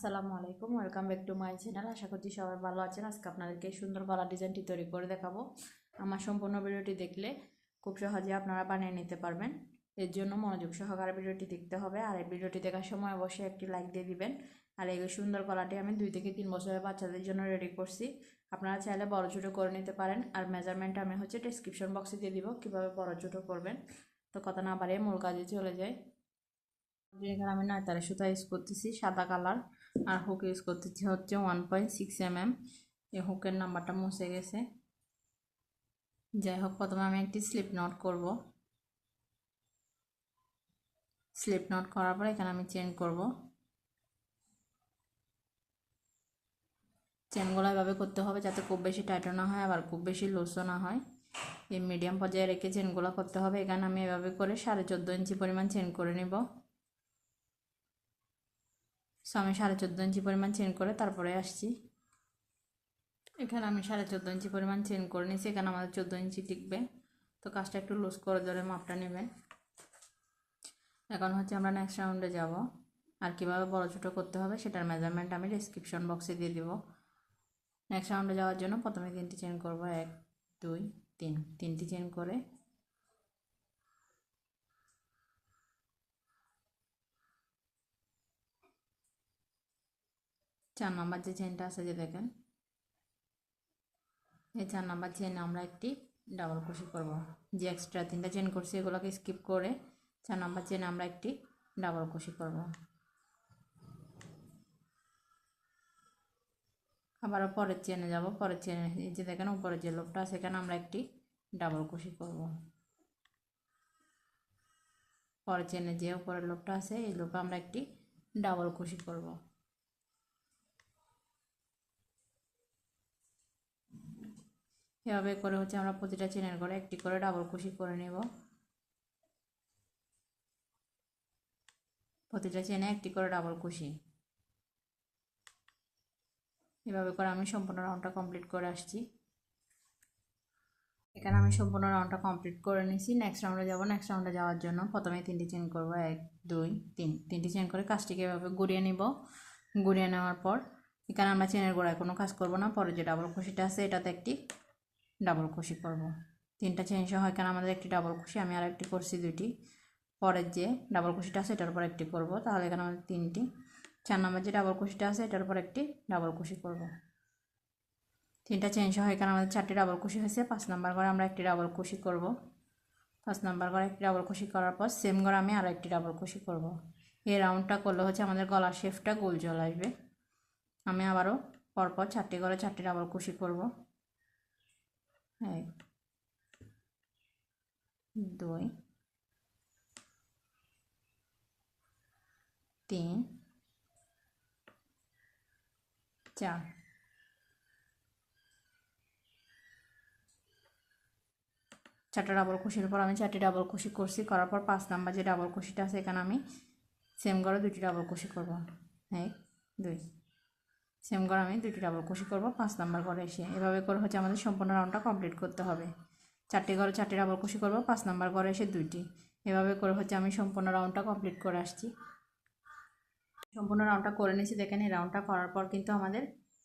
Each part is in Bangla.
আসসালামু আলাইকুম welcome back to my channel আশা করছি সবাই ভালো আছেন। আজকে আপনাদেরকে সুন্দর গলা ডিজাইনটি তৈরি করে দেখাবো। আমার সম্পূর্ণ ভিডিওটি দেখলে খুব সহজে আপনারা বানিয়ে নিতে পারবেন। এর জন্য মনোযোগ সহকারে ভিডিওটি দেখতে হবে। আর এই ভিডিওটি দেখার সময় অবশ্যই একটি লাইক দিয়ে দিবেন। আর এই সুন্দর গলাটি আমি দুই থেকে তিন বছরের বাচ্চাদের জন্য রেডি করছি। আপনারা চাইলে বড় ছোটো করে নিতে পারেন। আর মেজারমেন্ট আমি হচ্ছে ডিসক্রিপশন বক্সে দিয়ে দিব কীভাবে বড় ছোটো করবেন। তো কথা না বাড়িয়ে মূল কাজে চলে যায় এখানে আমি নয়তারে সুতা ইউজ করতেছি, সাদা কালার আর হুক ইউজ করতেছি হচ্ছে one point six M M এই হুকের নাম্বারটা মুছে গেছে। যাই হোক প্রথমে আমি একটি স্লিপ নট করব। স্লিপ নট করার পর এখানে আমি চেন করব। চেনগুলো এভাবে করতে হবে যাতে খুব বেশি টাইটও না হয়, আবার খুব বেশি লুজও না হয়। এই মিডিয়াম পর্যায়ে রেখে চেনগুলো করতে হবে। এখানে আমি এভাবে করে সাড়ে চোদ্দ ইঞ্চি পরিমাণ চেন করে নিব। সো আমি সাড়ে চোদ্দ ইঞ্চি পরিমাণ চেন করে তারপরে আসছি। এখানে আমি সাড়ে চোদ্দ ইঞ্চি পরিমাণ চেন করে নিয়েছি। এখানে আমাদের চোদ্দ ইঞ্চি টিকবে। তো কাজটা একটু লুজ করে ধরে মাপটা নেবেন। এখন হচ্ছে আমরা নেক্সট রাউন্ডে যাব। আর কীভাবে বড় ছোটো করতে হবে সেটার মেজারমেন্ট আমি ডিসক্রিপশন বক্সে দিয়ে দিব। নেক্সট রাউন্ডে যাওয়ার জন্য প্রথমে তিনটি চেন করব। এক, দুই, তিন। তিনটি চেন করে চার নাম্বার যে চেনটা আছে যে দেখেন, এই চার নাম্বার চেন আমরা একটি ডাবল কুশি করব। যে এক্সট্রা তিনটা চেন করছি, এগুলোকে স্কিপ করে চার নাম্বার চেন আমরা একটি ডাবল কুশি করব। আবার পরের চেনে যাব, পরের চেনে এই যে দেখেন উপরে যে লোকটা সেখানে আমরা একটি ডাবল কুশি করব। পরের চেনে যে উপরের লোকটা আছে, এই লোকে আমরা একটি ডাবল কুশি করব। এভাবে করে হচ্ছে আমরা প্রতিটা চেনের করে একটি করে ডাবল কুশি করে নেব। প্রতিটা চেনে একটি করে ডাবল কুশি এভাবে করে আমি সম্পূর্ণ রাউন্ডটা কমপ্লিট করে আসছি। এখানে আমি সম্পূর্ণ রাউন্ডটা কমপ্লিট করে নিয়েছি। নেক্সট রাউন্ডে যাব। নেক্সট রাউন্ডে যাওয়ার জন্য প্রথমে তিনটি চেন করব। এক, দুই, তিন। তিনটি চেন করে কাজটিকে এভাবে ঘুরিয়ে নিব। ঘুরিয়ে নেওয়ার পর এখানে আমরা চেনের গোড়ায় কোনো কাজ করব না। পরে যে ডাবল কুশিটা আছে, এটাতে একটি ডাবল কুশি করব। তিনটা চেন সহ এখানে আমাদের একটি ডাবল কুশি আমি আর একটি করছি দুইটি। পরের যে ডাবল কুশিটা আছে, এটার উপর একটি করব। তাহলে এখানে আমাদের তিনটি। চার নম্বর যে ডাবল কুশিটা আছে, এটার উপর একটি ডাবল কুশি করব। তিনটা চেন সহ এখানে আমাদের চারটি ডাবল কুশি হয়েছে। পাঁচ নাম্বার ঘরে আমরা একটি ডাবল কুশি করব। পাঁচ নাম্বার ঘরে একটি ডাবল কুশি করার পর সেম ঘরে আমি আর একটি ডাবল কুশি করব। এই রাউন্ডটা করলে হচ্ছে আমাদের গলার শেফটা গোল চলে আসবে। আমি আবারও পরপর চারটি করে চারটি ডাবল কুশি করব। এক দুই। তিন। চার। চারটা ডাবল কুশির পর আমি চারটি ডাবল কুশি করছি, করার পর পাঁচ নাম্বার যে ডাবল কুশিটা আছে, এখানে আমি সেম করে দুটি ডাবল কুশি করব। এক, দুই। সেম করে আমি দুটি ডাবল কুশি করব, পাঁচ নাম্বার করে এসে। এভাবে করে হচ্ছে আমাদের সম্পূর্ণ রাউন্ডটা কমপ্লিট করতে হবে। চারটি ঘরে চারটি ডাবল কুশি করব, পাঁচ নাম্বার করে এসে দুইটি। এভাবে করে হচ্ছে আমি সম্পূর্ণ রাউন্ডটা কমপ্লিট করে আসছি। সম্পূর্ণ রাউন্ডটা করে নিয়েছি, দেখেন এই রাউন্ডটা করার পর কিন্তু আমাদের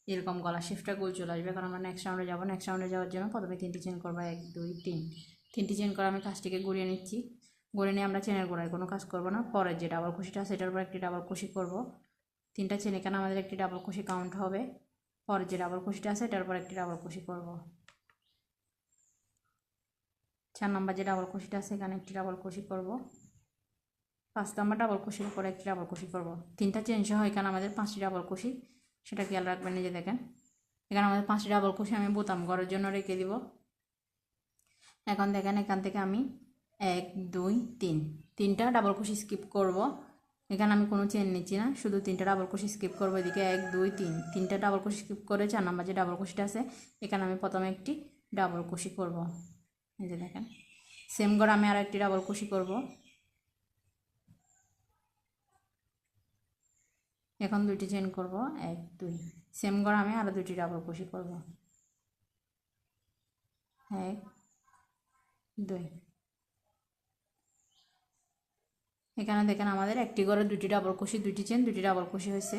এরকম গলা শিফটটা গোল চলে আসবে। কারণ আমরা নেক্সট রাউন্ডে যাব নেক্সট রাউন্ডে যাওয়ার জন্য প্রথমে তিনটি চেন করব, এক, দুই, তিন। তিনটি চেন করে আমি কাজটিকে গড়িয়ে নিচ্ছি। গড়িয়ে নিয়ে আমরা চেনের গোড়ায় কোনো কাজ করব না। পরের যে ডাবল কুশিটা সেটার উপর একটি ডাবল কুশি করব। তিনটা চেন এখানে আমাদের একটি ডাবল কুশি কাউন্ট হবে? পরের যে ডাবল কুশিটা আছে, এটার পর একটি ডাবল কুশি করব। চার নম্বর যে ডাবল কুশিটা আছে, এখানে একটি ডাবল কুশি করব। পাঁচ নম্বর ডাবল কুশির উপরে একটি ডাবল কুশি করব। তিনটা চেন সহ এখানে আমাদের? পাঁচটি ডাবল কুশি সেটা খেয়াল রাখবেন নিজে দেখেন। এখানে আমাদের পাঁচটি ডাবল কুশি আমি বোতাম ঘরের জন্য রেখে দিব। এখন দেখেন এখান থেকে আমি এক, দুই, তিন। তিনটা ডাবল কুশি স্কিপ করব। এখানে আমি কোনো চেন নিচ্ছি না, শুধু তিনটা ডাবল কুশি স্কিপ করব এদিকে এক, দুই, তিন। তিনটা ডাবল কুশি স্কিপ করে চার নাম্বার যে ডাবল কুশিটা আছে, এখানে আমি প্রথমে একটি ডাবল কুশি করব। এই যে দেখেন সেম করে আমি আর একটি ডাবল কুশি করব। এখন দুইটি চেন করব, এক, দুই। সেম করে আমি আরও দুইটি ডাবল কুশি করব। এক, দুই। এখানে দেখেন আমাদের একটি করে, দুটি ডাবল কুশি দুটি চেন দুটি ডাবল কুশি হয়েছে।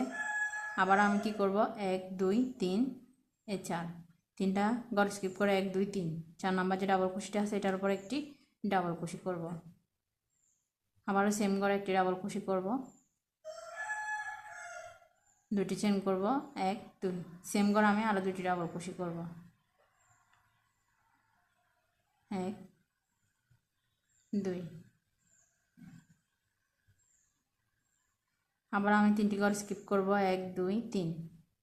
আবার আমি কি করব? এক, দুই, তিন, এ চার। তিনটা গড় স্কিপ করে এক, দুই, তিন। চার নাম্বার যে ডাবল কুশিটা আছে, এটার উপর একটি ডাবল কুশি করব। আবারও সেম করে একটি ডাবল কুশি করব। দুটি চেন করব, এক, দুই। সেম করে আমি আরও দুটি ডাবল কুশি করব। এক, দুই। আবার আমি তিনটি ঘর স্কিপ করব। এক, দুই, তিন।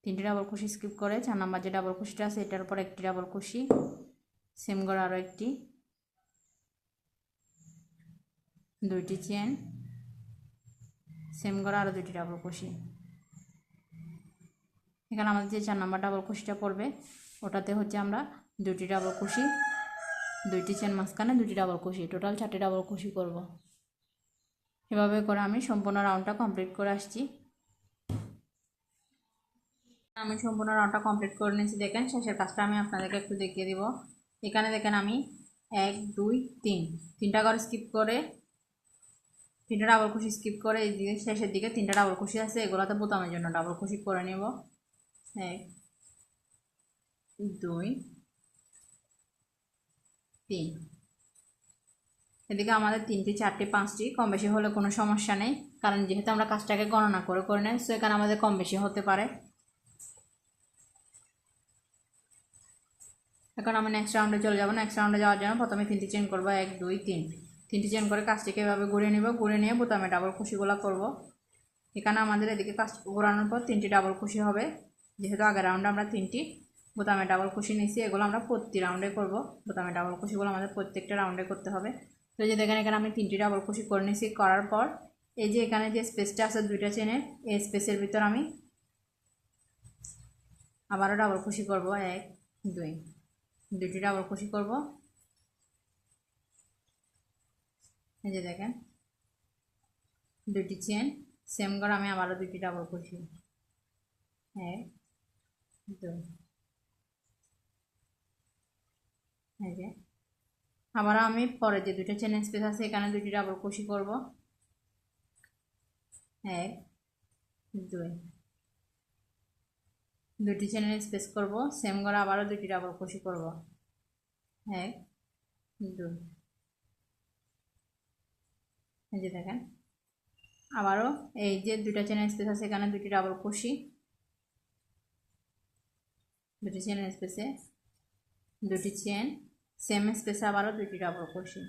তিনটি ডাবল কুশি স্কিপ করে, চার নাম্বার যে ডাবল কুশিটা আছে, এটার উপর একটি ডাবল কুশি সেম করে আরও একটি। দুইটি চেন সেম করে আরও দুইটি ডাবল কুশি এখানে আমাদের যে চার নাম্বার ডাবল কুশিটা পড়বে, ওটাতে হচ্ছে আমরা দুটি ডাবল কুশি দুইটি চেন মাঝখানে দুটি ডাবল কুশি টোটাল চারটি ডাবল কুশি করব। এভাবে করে আমি সম্পূর্ণ রাউন্ডটা কমপ্লিট করে আসছি। আমি সম্পূর্ণ রাউন্ডটা কমপ্লিট করে নিয়েছি, দেখেন শেষের কাজটা আমি আপনাদেরকে একটু দেখিয়ে দিব। এখানে দেখেন আমি এক, দুই, তিন। তিনটা করে স্কিপ করে, তিনটা ডাবল কুশি স্কিপ করে, এই দিকে শেষের দিকে তিনটা ডাবল কুশি আছে, এগুলোতে বোতামের জন্য ডাবল কুশি করে নেব। এক, দুই, তিন। এদিকে আমাদের তিনটি, চারটি, পাঁচটি, কম বেশি হলে কোনো সমস্যা নেই। কারণ যেহেতু আমরা কাজটাকে গণনা করে করে নেই সো এখানে আমাদের কম বেশি হতে পারে। এখন আমি নেক্সট রাউন্ডে চলে যাব। নেক্সট রাউন্ডে যাওয়ার জন্য প্রথমে তিনটি চেন করব, এক, দুই, তিন। তিনটি চেন করে কাজটিকে এভাবে ঘুরে নেব। ঘুরে নিয়ে বোতামে ডাবল খুশিগুলো করব। এখানে আমাদের এদিকে কাজ ঘোরানোর পর তিনটি ডাবল খুশি হবে। যেহেতু আগের রাউন্ডে আমরা তিনটি বোতামে ডাবল খুশি নিয়েছি, এগুলো আমরা প্রতি রাউন্ডে করব। বোতামে ডাবল খুশিগুলো আমাদের প্রত্যেকটা রাউন্ডে করতে হবে। তো যে দেখেন, এখানে আমি তিনটি ডাবল খুশি করে নিয়েছি। করার পর এই যে এখানে যে স্পেসটা আছে দুইটা চেনের এই স্পেসের ভিতর আমি আবারও ডাবল খুশি করব। এক, দুই দুটি ডাবল কুশি করব। এই যে দেখেন দুটি চেন সেম করে আমি আবারও দুটি ডাবল কুশি এক, দুই, এই যে আবার আমি পরে যে দুটো চেন স্পেস আছে, এখানে দুটি ডাবল কুশি করব। এক, দুই। দুটি চ্যানেল স্পেস করব সেম করে আবারও দুটি ডাবল কুশি করব। এক, দুই। এই যে দেখেন, আবারও এই যে দুটা চ্যানেল স্পেস আছে, এখানে দুটি ডাবল কুশি দুটি চ্যানেল স্পেসে দুটি চেন সেম স্পেসে আবারও দুটি ডাবল কুশি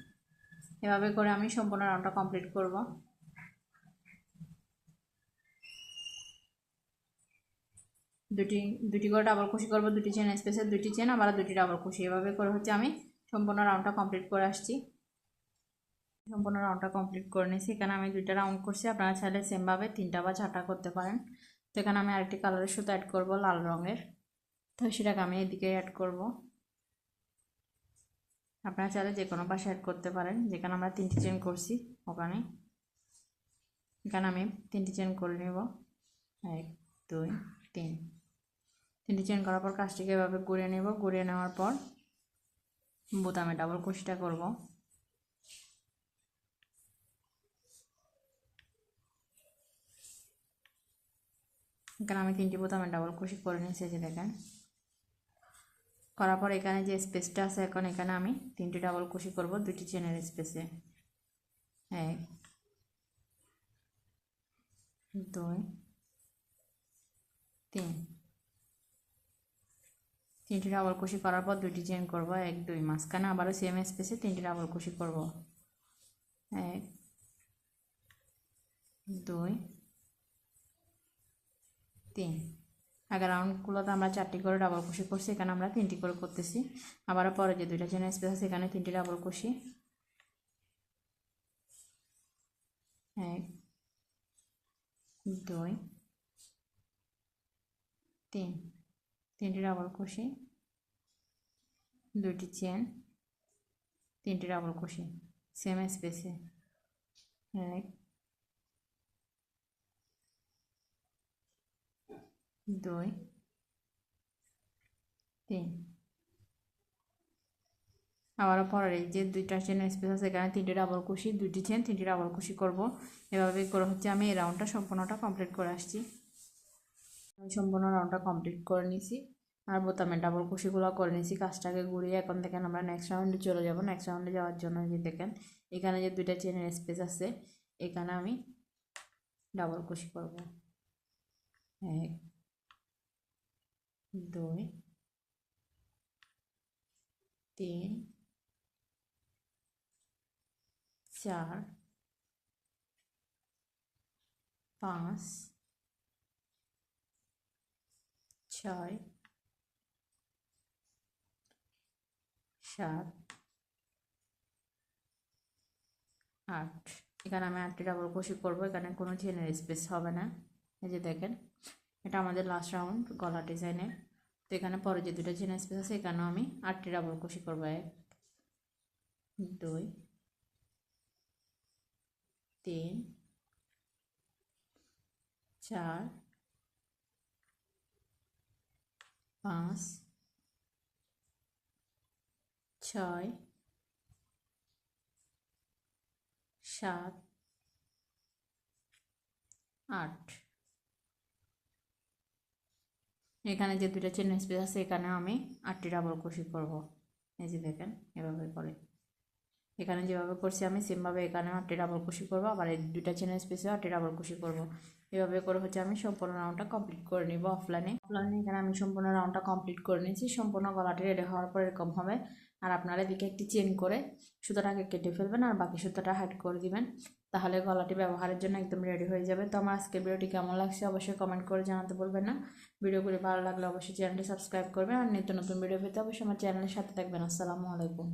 এভাবে করে আমি সম্পূর্ণ রাউন্ডটা কমপ্লিট করব। দুটি দুটি করে ডাবল কুশি করব, দুটি চেন স্পেসে দুটি চেন আবার দুটি ডাবল কুশি এভাবে করে হচ্ছে আমি সম্পূর্ণ রাউন্ডটা কমপ্লিট করে আসছি। সম্পূর্ণ রাউন্ডটা কমপ্লিট করে নিয়েছি। এখানে আমি দুইটা রাউন্ড করছি। আপনারা চাইলে সেমভাবে তিনটা বা চারটা করতে পারেন। তো এখানে আমি আরেকটি কালারের সুতো অ্যাড করব, লাল রঙের। তো সেটাকে আমি এদিকে অ্যাড করব। আপনারা চাইলে যে কোনো পাশে অ্যাড করতে পারেন। যেখানে আমরা তিনটি চেন করছি, ওখানে। এখানে আমি তিনটি চেন করে নেব। এক, দুই, তিন। তিনটি চেন করার পর কাজটিকে এভাবে ঘুরিয়ে নেব। ঘুরিয়ে নেওয়ার পর বোতামে ডাবল কুশিটা করব। এখানে আমি তিনটি বোতামে ডাবল কুশি করে নিয়েছি যে দেখেন। করার পর এখানে যে স্পেসটা আছে, এখন এখানে আমি তিনটি ডাবল কুশি করব দুটি চেনের স্পেসে এক দুই, তিন। তিনটি ডাবল কুশি করার পর দুটি চেন করব, এক, দুই। মাঝখানে আবারও সেম স্পেসে তিনটি ডাবল কুশি করব। এক, দুই, তিন। আগে রাউন্ডগুলোতে আমরা চারটি করে ডাবল কুশি করছি এখানে আমরা তিনটি করে করতেছি। আবার পরে যে দুইটা চেন স্পেস আছে, এখানে তিনটি ডাবল কুশি এক, দুই, তিন। তিনটি ডাবল কুশি দুইটি চেন তিনটি ডাবল কুশি সেম স্পেসে এক দুই তিন আবারও পরের এই যে দুইটা চেন স্পেস আছে এখানে তিনটে ডাবল কুশি দুইটি চেন তিনটি ডাবল কুশি করব এভাবে করে হচ্ছে আমি এই রাউন্ডটা সম্পূর্ণটা কমপ্লিট করে আসছি। আমি সম্পূর্ণ রাউন্ডটা কমপ্লিট করে নিছি। আর বোতামে ডাবল কুশিগুলো করে নিছি। কাজটাকে ঘুরিয়ে এখন দেখেন আমরা নেক্সট রাউন্ডে চলে যাব। নেক্সট রাউন্ডে যাওয়ার জন্য যে দেখেন, এখানে যে দুইটা চেনের স্পেস আছে, এখানে আমি ডাবল কুশি করব। এক দুই তিন চার পাঁচ ছয় সাত আট এখানে আমি আটটি ডাবল ক্রোশি করব, এখানে কোনো চেনের স্পেস হবে না। এই যে দেখেন। এটা আমাদের লাস্ট রাউন্ড গলা ডিজাইনের তো এখানে পরে যে দুটো চেনের স্পেস আছে, এখানেও আমি আটটি ডাবল ক্রোশি করব, এক, দুই, তিন, চার, পাঁচ, ছয়, সাত, আট। এখানে যে দুটো চেন স্পেস আছে এখানে আমি আটটি ডাবল কুশি করব। এই যে দেখেন, এভাবে করে। এখানে যেভাবে করছি আমি সেমভাবে এখানে আটটি ডাবল কুশি করব, আবার এই দুইটা চেনের স্পেসে আটটি ডাবল কুশি করব। এভাবে করে হচ্ছে আমি সম্পূর্ণ রাউন্ডটা কমপ্লিট করে নিব অফলাইনে অফলাইনে এখানে আমি সম্পূর্ণ রাউন্ডটা কমপ্লিট করে নিয়েছি, সম্পূর্ণ গলাটি রেডি হওয়ার পর এরকম হবে। আর আপনারা এদিকে একটি চেন করে সুতোটাকে কেটে ফেলবেন, আর বাকি সুতোটা হাইড করে দিবেন। তাহলে গলাটি ব্যবহারের জন্য একদম রেডি হয়ে যাবে। তো আমার আজকের ভিডিওটি কেমন লাগছে অবশ্যই কমেন্ট করে জানাতে বলবেন না। ভিডিওগুলি ভালো লাগলে অবশ্যই চ্যানেলটি সাবস্ক্রাইব করবেন। আর নিত্য নতুন ভিডিও পেতে অবশ্যই আমার চ্যানেলের সাথে থাকবেন। আসসালামু আলাইকুম।